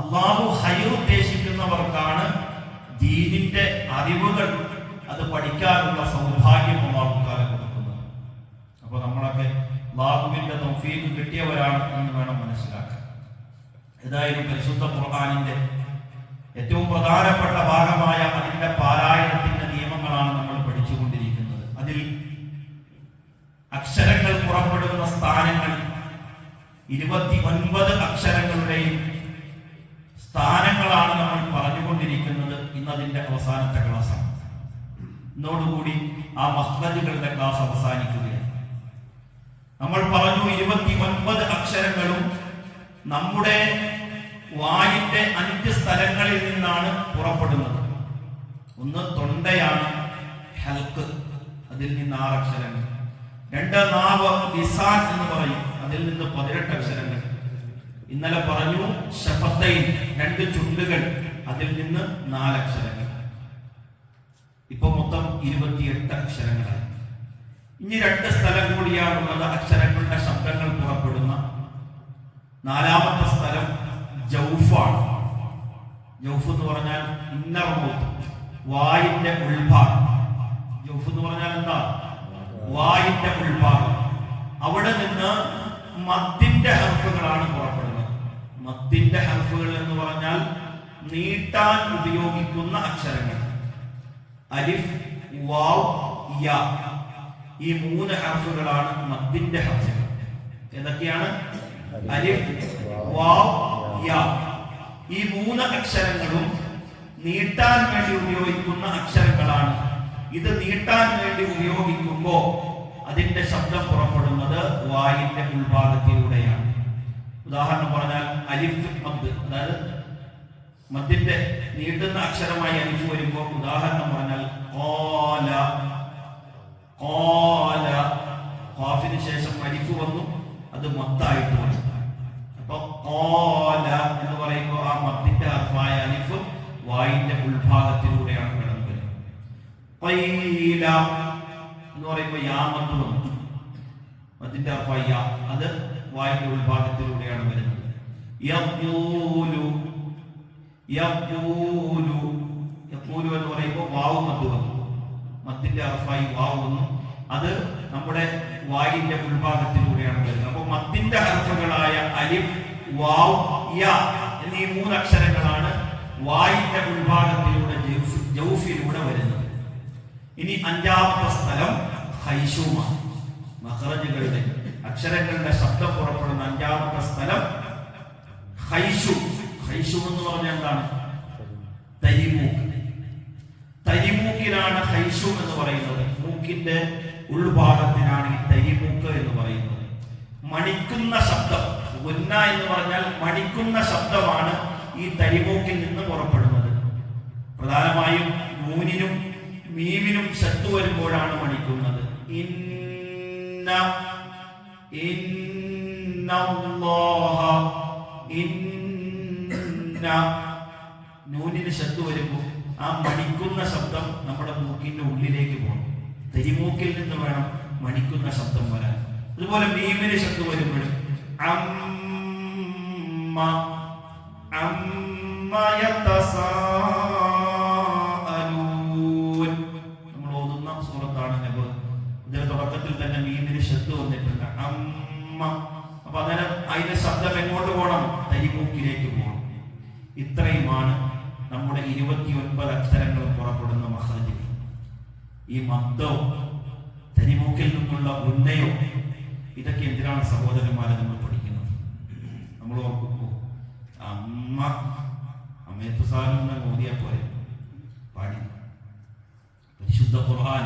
അള്ളാഹു higher ഉദ്ദേശിക്കുന്നവർക്കാണ് ദീനിന്റെ അറിവുകൾ അത് പഠിക്കാനുള്ള സൗഭാഗ്യം അള്ളാഹു കാലം കൊടുക്കുന്നത്. അപ്പൊ നമ്മളൊക്കെ അള്ളാഹുവിന്റെ തൗഫീഖ് കിട്ടിയവരാണ് എന്ന് വേണം മനസ്സിലാക്കാൻ. ഏതായാലും പരിശുദ്ധ ഖുർആാനിന്റെ ഏറ്റവും പ്രധാനപ്പെട്ട ഭാഗമായ അതിന്റെ പാരായണത്തിന്റെ നിയമങ്ങളാണ് നമ്മൾ പഠിച്ചുകൊണ്ടിരിക്കുന്നത്. അതിൽ അക്ഷരങ്ങൾ പുറപ്പെടുന്ന സ്ഥാനങ്ങൾ ഇരുപത്തി ഒൻപത് അക്ഷരങ്ങളുടെയും സ്ഥാനങ്ങളാണ് നമ്മൾ പറഞ്ഞുകൊണ്ടിരിക്കുന്നത് ഇന്നതിന്റെ അവസാനത്തെ ക്ലാസ്സാണ് ഇന്നോടുകൂടി ആ മഹ്ലജുകളുടെ ക്ലാസ് അവസാനിക്കുകയാണ്. നമ്മൾ പറഞ്ഞു ഇരുപത്തി ഒൻപത് അക്ഷരങ്ങളും നമ്മുടെ വായിന്റെ അഞ്ച് സ്ഥലങ്ങളിൽ നിന്നാണ് പുറപ്പെടുന്നത്. ഒന്ന് തൊണ്ടയാണ് ഹെൽക്ക് അതിൽ നിന്ന് ആറ് അക്ഷരങ്ങൾ. രണ്ട് നാവ് ലിസാൻ എന്ന് പറയും അതിൽ നിന്ന് പതിനെട്ട് അക്ഷരങ്ങൾ. ഇന്നലെ പറഞ്ഞു ഷഫത്തൈൻ രണ്ട് ചുണ്ടുകൾ അതിൽ നിന്ന് നാലക്ഷരങ്ങൾ ഇപ്പൊ മൊത്തം ഇരുപത്തിയെട്ട് അക്ഷരങ്ങളായി. ഇനി രണ്ട് സ്ഥലം കൂടിയാണുള്ളത് അക്ഷരങ്ങളുടെ ശബ്ദങ്ങൾ പുറപ്പെടുന്ന. നാലാമത്തെ സ്ഥലം ജൗഫാണ്. ജൗഫ് എന്ന് പറഞ്ഞാൽ ഇന്നർ മൗത്ത് വായിന്റെ ഉൾഭാഗം. ജൗഫ് എന്ന് പറഞ്ഞാൽ എന്താ? വായിന്റെ ഉൾഭാഗം. അവിടെ നിന്ന് മദ്ദിന്റെ ഹർഫുകളാണ് പുറപ്പെടുന്നത്. മദ്ദിന്റെ ഹർഫുകൾ എന്ന് പറഞ്ഞാൽ നീട്ടാൻ ഉപയോഗിക്കുന്ന അക്ഷരങ്ങൾ. അലിഫ് വാവ് ഈ മൂന്ന് ഹർഫുകളാണ് മത്തിന്റെ ഹർഫുകൾ. എന്തൊക്കെയാണ് അലിഫ് വാവ് ഈ മൂന്ന് അക്ഷരങ്ങളും നീട്ടാൻ വേണ്ടി ഉപയോഗിക്കുന്ന അക്ഷരങ്ങളാണ്. ഇത് നീട്ടാൻ വേണ്ടി ഉപയോഗിക്കുമ്പോൾ അതിന്റെ ശബ്ദം പുറപ്പെടുന്നത് വായിന്റെ ഉൾഭാഗത്തിലൂടെയാണ് ഉദാഹരണം പറഞ്ഞാൽ അലിഫ് മദ് അതായത് മദ്യത്തെ നീട്ടുന്ന അക്ഷരമായി അലിഫ് വരുമ്പോൾ ഉദാഹരണം പറഞ്ഞാൽ കോല കോല കോഫിന് ശേഷം അലിഫ് വന്നു അത് മത്തായിട്ട് വന്നു. അപ്പൊ കോല എന്ന് പറയുമ്പോൾ ആ മദ്യത്തെ അർഫായ അലിഫ് വായിന്റെ ഉൾഭാഗത്തിലൂടെയാണ് കടന്നു വരുന്നത്. എന്ന് പറയുമ്പോൾ യാമത്ത് വന്നു. മദ്യത്തെ അർഫായ യാ അത് വായിന്റെ ഉൾഭാഗത്തിലൂടെയാണ് വരുന്നത്. എന്ന് പറയുമ്പോൾ വാവ് മത്ത് വന്നു. മത്തിന്റെ അർഫായി വാവ് വന്നു. അത് നമ്മുടെ വായിന്റെ ഉൾഭാഗത്തിലൂടെയാണ് വരുന്നത്. അപ്പോൾ മത്തിന്റെ അർത്ഥങ്ങളായ അലിഫ് വാവ് യ എന്നീ മൂന്ന് അക്ഷരങ്ങളാണ് വായിന്റെ ഉൾഭാഗത്തിലൂടെ ജൗഫ്- ജൗഫിലൂടെ വരുന്നത്. ഇനി അഞ്ചാമത്തെ സ്ഥലം ഹൈഷൂമ മഹറജുകളുടെ അക്ഷരങ്ങളുടെ ശബ്ദം പുറപ്പെടുന്ന അഞ്ചാമത്തെ സ്ഥലം ഹൈഷു ഹൈഷു എന്ന് പറഞ്ഞാൽ എന്താണ്? തരിമൂക്ക്. തരിമൂക്കിലാണ് ഹൈഷു എന്ന് പറയുന്നത്. മൂക്കിന്റെ ഉൾഭാഗത്തിനാണ് ഈ തരിമൂക്ക് എന്ന് പറയുന്നത്. മണിക്കുന്ന ശബ്ദം ഉന്ന എന്ന് പറഞ്ഞാൽ മണിക്കുന്ന ശബ്ദമാണ് ഈ തരിമൂക്കിൽ നിന്ന് പുറപ്പെടുന്നത്. പ്രധാനമായും നൂനിനും മീമിനും ശത്തു വരുമ്പോഴാണ് മണിക്കുന്നത്. ഇന്ന ഇന്നല്ലാഹ ഇന്ന. നൂനിന് ശബ്ദം വരുമ്പോൾ ആ മണിക്കുന്ന ശബ്ദം നമ്മുടെ മൂക്കിന്റെ ഉള്ളിലേക്ക് പോകണം തെരിമൂക്കിൽ നിന്ന് വേണം മണിക്കുന്ന ശബ്ദം വരാൻ. അതുപോലെ മീമിന് ശബ്ദം വരുമ്പോഴും അമ്മ ഇരുപത്തിയൊൻപത് അക്ഷരങ്ങളും പുറപ്പെടുന്ന മഹാജി ഈ മന്ദോ തരിമൂക്കിൽ നിന്നുള്ള ഉന്നയോ ഇതൊക്കെ എന്തിനാണ് സഹോദരന്മാരെ നമ്മൾ പഠിക്കുന്നത്? നമ്മൾ ഓർക്കുമ്പോ അമ്മ അമ്മയത്ത് ഓതിയാ പോലെ പാടി. പരിശുദ്ധ ഖുർആൻ.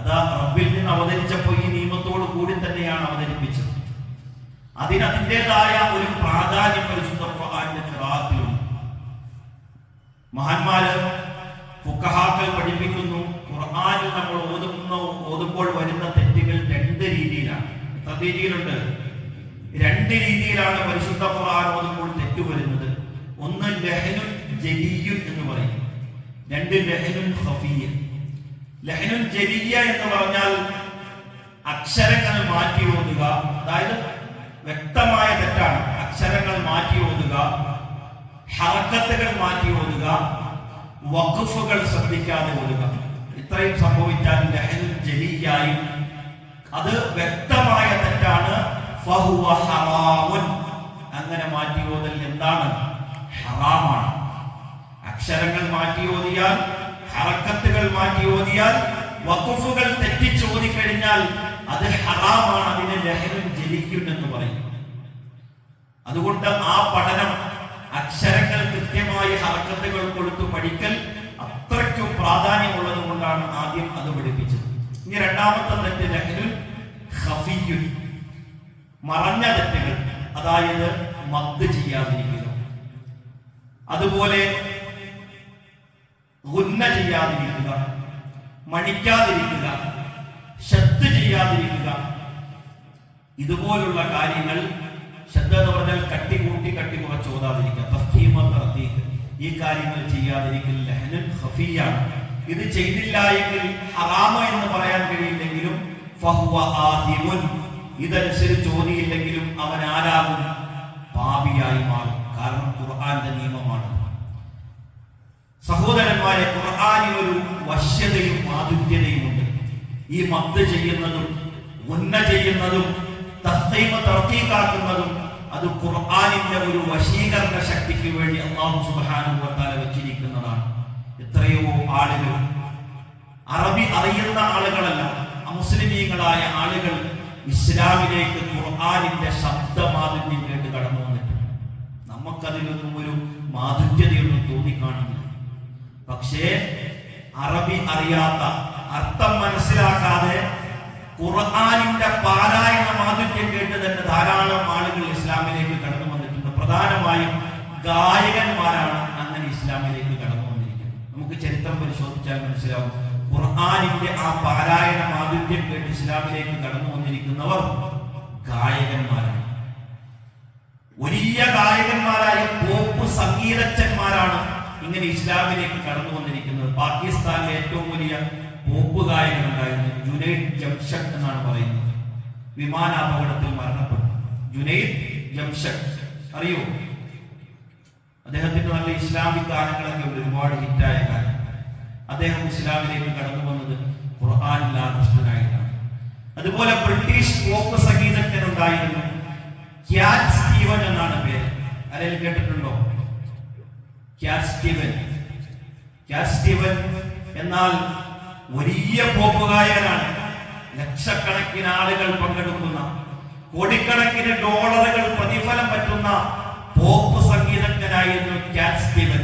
അതാ റബ്ബിൽ നിന്ന് അവതരിച്ചപ്പോൾ ഈ നിയമത്തോട് കൂടി തന്നെയാണ് അവതരിപ്പിച്ചത്. അതിനതിന്റെതായ ഒരു പ്രാധാന്യം പരിശുദ്ധ മഹാന്മാര് ഫുക്കഹാക്കൾ പഠിപ്പിക്കുന്നു. ഖുർആനിൽ നമ്മൾ ഓതുന്ന ഓതുമ്പോൾ വരുന്ന തെറ്റുകൾ രണ്ട് രീതിയിലാണ്. എത്ര രീതിയിലുണ്ട്? രണ്ട് രീതിയിലാണ് പരിശുദ്ധ ഖുർആൻ ഓതുമ്പോൾ തെറ്റ് വരുന്നത്. ഒന്ന് ലഹനുൻ ജലിയുൻ എന്ന് പറയും. രണ്ട് ലഹനുൻ ഖഫിയ. ലഹനുൻ ജലിയ എന്ന് പറഞ്ഞാൽ അക്ഷരങ്ങൾ മാറ്റി ഓതുക. അതായത് വ്യക്തമായ തെറ്റാണ് അക്ഷരങ്ങൾ മാറ്റി ഓതുക ഹറക്കത്തുകൾ മാറ്റി ഓതുക വഖഫുകൾ ശ്രദ്ധിക്കാതെ ഓതുക. ഇത്രയും സംഭവിച്ചാൽ ജഹിയായി. അത് വ്യക്തമായ തെറ്റാണ്. അങ്ങനെ മാറ്റി ഓതൽ എന്താണ്? ഹറാമാണ്. അക്ഷരങ്ങൾ മാറ്റി ഓതിയാൽ ഹറക്കത്തുകൾ മാറ്റി ഓതിയാൽ വഖഫുകൾ തെറ്റിച്ച് ഓതിക്കഴിഞ്ഞാൽ അത് ഹറാമാണ്. അതിന് ജലിക്കും എന്ന് പറയും. അതുകൊണ്ട് ആ പഠനം അക്ഷരങ്ങൾ കൃത്യമായി ഹറക്കത്തുകൾ കൊടുത്തു പഠിക്കൽ അത്രയ്ക്കും പ്രാധാന്യമുള്ളത് കൊണ്ടാണ് ആദ്യം അത് പഠിപ്പിച്ചത്. ഇനി രണ്ടാമത്തെ തെറ്റ് ലഹ്നു മറഞ്ഞ തെറ്റുകൾ അതായത് മദ് ചെയ്യാതിരിക്കുക. അതുപോലെ ഗുന്ന ചെയ്യാതിരിക്കുക മണിക്കാതിരിക്കുക ശത്ത് ചെയ്യാതിരിക്കുക. ഇതുപോലുള്ള കാര്യങ്ങൾ ശ്രദ്ധ എന്ന് പറഞ്ഞാൽ കട്ടി കുറച്ച് ഓതാതിരിക്കുക തഫ്ഹീമ തർത്തീഖ്. ഈ കാര്യങ്ങൾ ചെയ്യാതിരിക്കൽ ലഹനൻ ഖഫിയാണ്. ഇത് ചെയ്തില്ല എങ്കിൽ ഹറാമ എന്ന് പറയാൻ കഴിയില്ലെങ്കിലും ഫഹുവ ആദിമുൻ ഇതനുസരിച്ച് ഓതിയില്ലെങ്കിലും അവൻ ആരാകും? പാപിയായി മാറും. കാരണം ഖുർആന്റെ നിയമമാണ്. സഹോദരന്മാരെ ഖുർആനിൽ ഒരു വശ്യതയും മാധുര്യതയും ഉണ്ട്. ഈ മത്ത് ചെയ്യുന്നതും ഉന്ന ചെയ്യുന്നതും തസ്തൈമ തർത്തീക്കാക്കുന്നതും അത് ഖുർആാനിന്റെ ഒരു വശീകരണ ശക്തിക്ക് വേണ്ടി അള്ളാഹു തആല വെച്ചിരിക്കുന്നതാണ്. എത്രയോ ആളുകൾ അറബി അറിയുന്ന ആളുകളല്ല മുസ്ലിമീങ്ങളായ ആളുകൾ ഇസ്ലാമിലേക്ക് ഖുർആാനിന്റെ ശബ്ദമാധുര്യം കേട്ട് കടന്നു വന്നിട്ടുണ്ട്. നമുക്കതിലൊന്നും ഒരു മാധുര്യതയൊന്നും തോന്നിക്കാണില്ല. പക്ഷേ അറബി അറിയാത്ത അർത്ഥം മനസ്സിലാക്കാതെ ഖുർആനിന്റെ പാരായണ മാധുര്യം കേട്ട് തന്നെ ധാരാളം ആളുകൾ ഇസ്ലാമിലേക്ക് കടന്നു വന്നിട്ടുണ്ട്. പ്രധാനമായും ഗായകന്മാരാണ് അങ്ങനെ ഇസ്ലാമിലേക്ക് കടന്നു വന്നിരിക്കുന്നത്. നമുക്ക് ചരിത്രം പരിശോധിച്ചാൽ മനസ്സിലാവും. ഖുർആാനിന്റെ ആ പാരായണ മാധുര്യം കേട്ട് ഇസ്ലാമിലേക്ക് കടന്നു വന്നിരിക്കുന്നവർ ഗായകന്മാരാണ്. വലിയ ഗായകന്മാരായ പോപ്പ് സംഗീതജ്ഞന്മാരാണ് ഇങ്ങനെ ഇസ്ലാമിലേക്ക് കടന്നു വന്നിരിക്കുന്നത്. പാകിസ്ഥാനിലെ ഏറ്റവും വലിയ പോപ്പ് ഗായകനുണ്ടായിരുന്നു ജുനൈദ് ജംഷക് എന്നാണ് പറയുന്നത്. വിമാനാപകടത്തിൽ മരണപ്പെട്ടു. ജുനൈദ് ജംഷക്. അറിയോ? അദ്ദേഹത്തിന്റെ നല്ല ഇസ്ലാമിക് ഗാനങ്ങളൊക്കെ ഉണ്ട്. ഒരുപാട് ഹിറ്റായ ഗാനം അദ്ദേഹം ഇസ്ലാമിലേക്ക് കടന്നു വന്നത് ഖുർആാനിൽ ആകൃഷ്ടനായിട്ടാണ്. അതുപോലെ ബ്രിട്ടീഷ് പോപ്പ് സംഗീതജ്ഞൻ ഉണ്ടായിരുന്നു ക്യാറ്റ് സ്റ്റീവൻ എന്നാണ് പേര്. ആരെങ്കിലും കേട്ടിട്ടുണ്ടോ? Cat Steven. ക്യാറ്റ് സ്റ്റീവൻ എന്നാൽ വലിയ പോപ്പ് ഗായകനാണ് ലക്ഷക്കണക്കിന് ആളുകൾ പങ്കെടുക്കുന്ന കോടിക്കണക്കിന് ഡോളറുകൾ പ്രതിഫലം പറ്റുന്ന പോപ്പ് സംഗീതജ്ഞനായിരുന്നു ക്യാറ്റ് സ്റ്റീവൻ.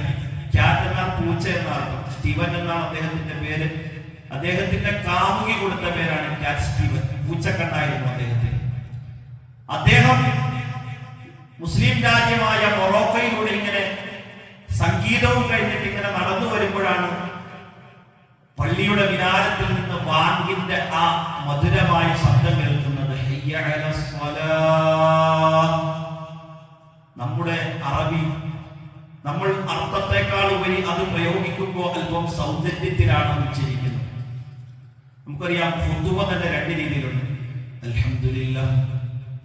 ക്യാറ്റ് എന്നാൽ പൂച്ച എന്നാണ് സ്റ്റീവൻ എന്നാണ് അദ്ദേഹത്തിന്റെ പേര്. അദ്ദേഹത്തിന്റെ കാമുകി കൊടുത്ത പേരാണ് ക്യാറ്റ് സ്റ്റീവൻ. പൂച്ചക്കണ്ണായിരുന്നു അദ്ദേഹത്തിന്. അദ്ദേഹം മുസ്ലിം രാജ്യമായ മൊറോക്കയിലൂടെ ഇങ്ങനെ സംഗീതവും കഴിഞ്ഞിട്ട് ഇങ്ങനെ നടന്നു വരുമ്പോഴാണ് പള്ളിയുടെ വിനാരത്തിൽ നിന്ന് ബാങ്കിന്റെ ആ മധുരമായ ശബ്ദം കേൾക്കുന്നത്. നമ്മുടെ അറബി നമ്മൾ അർത്ഥത്തെക്കാൾ ഉപരി അത് പ്രയോഗിക്കുമ്പോൾ അല്പം സൗന്ദര്യത്തിലാണ് ഉച്ചരിക്കുന്നത്. നമുക്കറിയാം ഫുതുവ തന്നെ രണ്ട് രീതിയിലുണ്ട്. അൽഹംദുലില്ലാ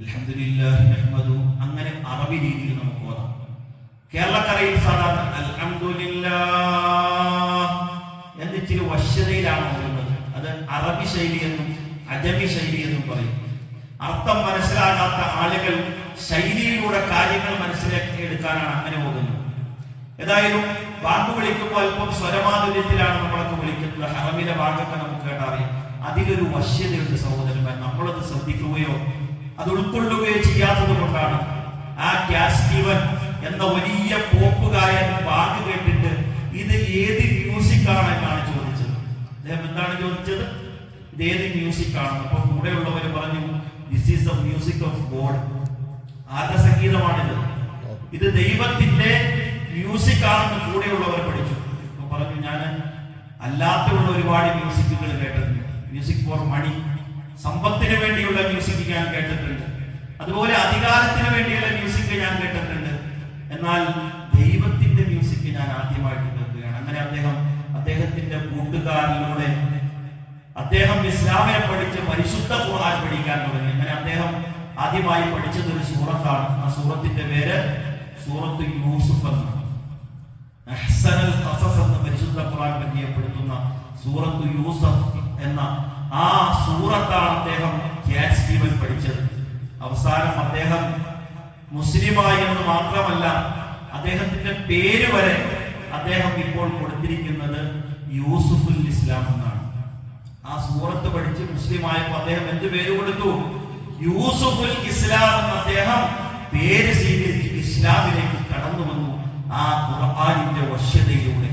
അൽഹംദുലില്ലാഹി നഹ്മദു അങ്ങനെ അറബി രീതിയിൽ നമുക്ക് ഓതാം. കേരളക്കരയിൽ സാധാരണ ഇച്ചിരി വശ്യതയിലാണ് ഓരോന്നത് അത് അറബി ശൈലി എന്നും അജമി ശൈലി എന്നും പറയും. അർത്ഥം മനസ്സിലാകാത്ത ആളുകൾ ശൈലിയിലൂടെ കാര്യങ്ങൾ മനസ്സിലാക്കി എടുക്കാനാണ് അങ്ങനെ പോകുന്നത്. ഏതായാലും വാക്ക് വിളിക്കുമ്പോൾ അല്പം സ്വരമാധുര്യത്തിലാണ് നമ്മളൊക്കെ വിളിക്കുന്നത്. ഹറമിലെ വാക്കൊക്കെ നമുക്ക് കേട്ടറിയാം. അതിലൊരു വശ്യതയുണ്ട് സഹോദരന്മാർ. നമ്മളത് ശ്രദ്ധിക്കുകയോ അത് ഉൾക്കൊള്ളുകയോ ചെയ്യാത്തത് കൊണ്ടാണ്. ആ ക്യാസ്റ്റീവൻ എന്ന വലിയ പോപ്പ് പോപ്പുകാരൻ വാക്ക് കേട്ടിട്ട് ഇത് ഏത് മ്യൂസിക് ആണ് എന്നാണ് ചോദിച്ചത്. അദ്ദേഹം എന്താണ് ചോദിച്ചത്? ഇത് ഏത് മ്യൂസിക് ആണ് അപ്പൊ കൂടെയുള്ളവർ പറഞ്ഞു this is the music of God ആരുടെ സംഗീതമാണിത്. ഇത് ദൈവത്തിന്റെ മ്യൂസിക് ആണെന്ന് കൂടെയുള്ളവർ പഠിച്ചു. അപ്പൊ പറഞ്ഞു ഞാൻ അല്ലാത്തുള്ള ഒരുപാട് മ്യൂസിക്കുകൾ കേട്ടിട്ടുണ്ട്. മ്യൂസിക് ഫോർ മണി സമ്പത്തിന് വേണ്ടിയുള്ള മ്യൂസിക് ഞാൻ കേട്ടിട്ടുണ്ട്. അതുപോലെ അധികാരത്തിന് വേണ്ടിയുള്ള മ്യൂസിക് ഞാൻ കേട്ടിട്ടുണ്ട്. എന്നാൽ ദൈവത്തിന്റെ മ്യൂസിക് ഞാൻ ആദ്യമായിട്ട് കേൾക്കുകയാണ് അങ്ങനെ അദ്ദേഹം അദ്ദേഹത്തിന്റെ കൂട്ടുകാരിലൂടെ അദ്ദേഹം ഇസ്ലാമിനെ പഠിച്ച് പരിശുദ്ധ ഖുർആൻ പഠിക്കാൻ തുടങ്ങി. അങ്ങനെ അദ്ദേഹം ആദ്യമായി പഠിച്ചത് ഒരു സൂറത്താണ്. ആ സൂറത്തിന്റെ പേര് സൂറത്ത് യൂസുഫ് ഖസസ് എന്ന് പരിശുദ്ധ ഖുർആൻ പരിചയപ്പെടുത്തുന്ന സൂറത്ത് യൂസഫ് എന്ന ആ സൂറത്താണ് അദ്ദേഹം സ്റ്റീവൻ പഠിച്ചത്. അവസാനം അദ്ദേഹം മുസ്ലിമായി എന്ന് മാത്രമല്ല അദ്ദേഹത്തിന്റെ പേര് വരെ അദ്ദേഹം ഇപ്പോൾ കൊടുത്തിരിക്കുന്നത് യൂസുഫുൽ ഇസ്ലാം എന്നാണ്. ആ സൂറത്ത് പഠിച്ച് മുസ്ലിമായപ്പോൾ അദ്ദേഹം എന്ത് പേര് കൊടുത്തു? യൂസുഫുൽ ഇസ്ലാം എന്ന അദ്ദേഹം പേര് സ്വീകരിച്ച് ഇസ്ലാമിലേക്ക് കടന്നു വന്നു. ആ ഖുർആാനിന്റെ വശ്യതയിലൂടെ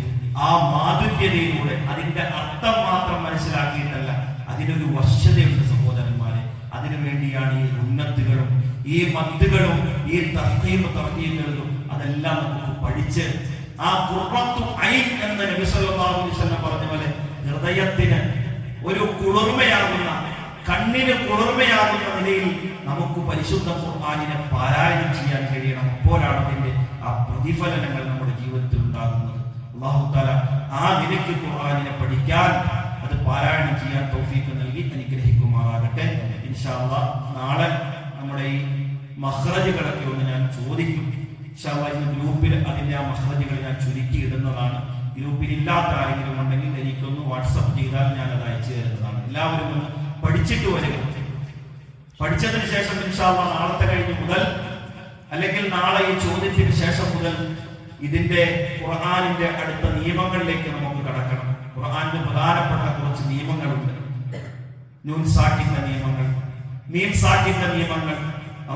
ആ മാധുര്യതയിലൂടെ അതിന്റെ അർത്ഥം മാത്രം മനസ്സിലാക്കിയിട്ടല്ല അതിനൊരു വശ്യതയുണ്ട് സഹോദരന്മാരെ. അതിനു വേണ്ടിയാണ് ഈ ഉന്നത്തുകളും ഈ മത്തുകളും ഈ തർക്കീമ തർത്തീകളും അതെല്ലാം നമുക്ക് പഠിച്ച് ആ ഖുർറത്തു ഐൻ എന്ന് നബി സല്ലല്ലാഹു അലൈഹി വസല്ലം പറഞ്ഞ പോലെ ഹൃദയത്തിന് ഒരു കുളിർമയാകുന്ന കണ്ണിന് കുളിർമയാകുന്ന നിലയിൽ നമുക്ക് പരിശുദ്ധ ഖുർആനിനെ പാരായണം ചെയ്യാൻ കഴിയണം. അപ്പോഴാണ് അതിന്റെ ആ പ്രതിഫലനങ്ങൾ നമ്മുടെ ജീവിതത്തിൽ ഉണ്ടാകുന്നത്. അള്ളാഹു താല ആ നിലയ്ക്ക് ഖുർആാനിനെ പഠിക്കാൻ അത് പാരായണം ചെയ്യാൻ തൗഫീഖ് നൽകി അനുഗ്രഹിക്കുമാറാകട്ടെ. ഇൻഷാ അല്ലാഹ് നാളെ നമ്മുടെ ഈ മഹ്റജുകളൊക്കെ ഒന്ന് ഞാൻ ചോദിക്കും. ഇൻഷാ അല്ലാഹ് ഇന്ന് ഗ്രൂപ്പിൽ അതിന്റെ ആ മഹ്റജുകൾ ഞാൻ ചുരുക്കി ഇടുന്നതാണ്. ഗ്രൂപ്പിൽ ഇല്ലാത്ത ആരെങ്കിലും ഉണ്ടെങ്കിൽ എനിക്കൊന്ന് വാട്സപ്പ് ചെയ്താൽ ഞാൻ അത് അയച്ചു തരുന്നതാണ്. എല്ലാവരും ഒന്ന് പഠിച്ചിട്ട് വരിക. പഠിച്ചതിന് ശേഷം ഇൻഷാല്ല നാളത്തെ കഴിഞ്ഞ് മുതൽ അല്ലെങ്കിൽ നാളെ ഈ ചോദ്യത്തിന് ശേഷം മുതൽ ഇതിന്റെ ഖുർആാനിന്റെ അടുത്ത നിയമങ്ങളിലേക്ക് നമുക്ക് കടക്കണം. ഖുർആാനിന്റെ പ്രധാനപ്പെട്ട കുറച്ച് നിയമങ്ങളുണ്ട്. നൂൻ സാക്കിന്റെ നിയമങ്ങൾ മീൻ സാക്കിന്റെ നിയമങ്ങൾ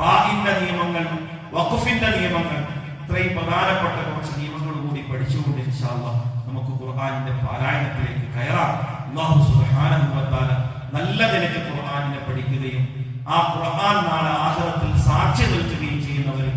റാഹിന്റെ നിയമങ്ങൾ വഖഫിന്റെ നിയമങ്ങൾ ഇത്രയും പ്രധാനപ്പെട്ട കുറച്ച് നിയമങ്ങൾ കൂടി പഠിച്ചുകൊണ്ട് ഇൻഷാല്ല നമുക്ക് ഖുർആാനിന്റെ പാരായണത്തിലേക്ക് കയറാം. അള്ളാഹു തആല നല്ല നിലയ്ക്ക് ഖുർആാനിനെ പഠിക്കുകയും ആ ഖുർആൻ നാളെ ആഹാരത്തിൽ സാക്ഷി നിൽക്കുകയും ചെയ്യുന്നവരും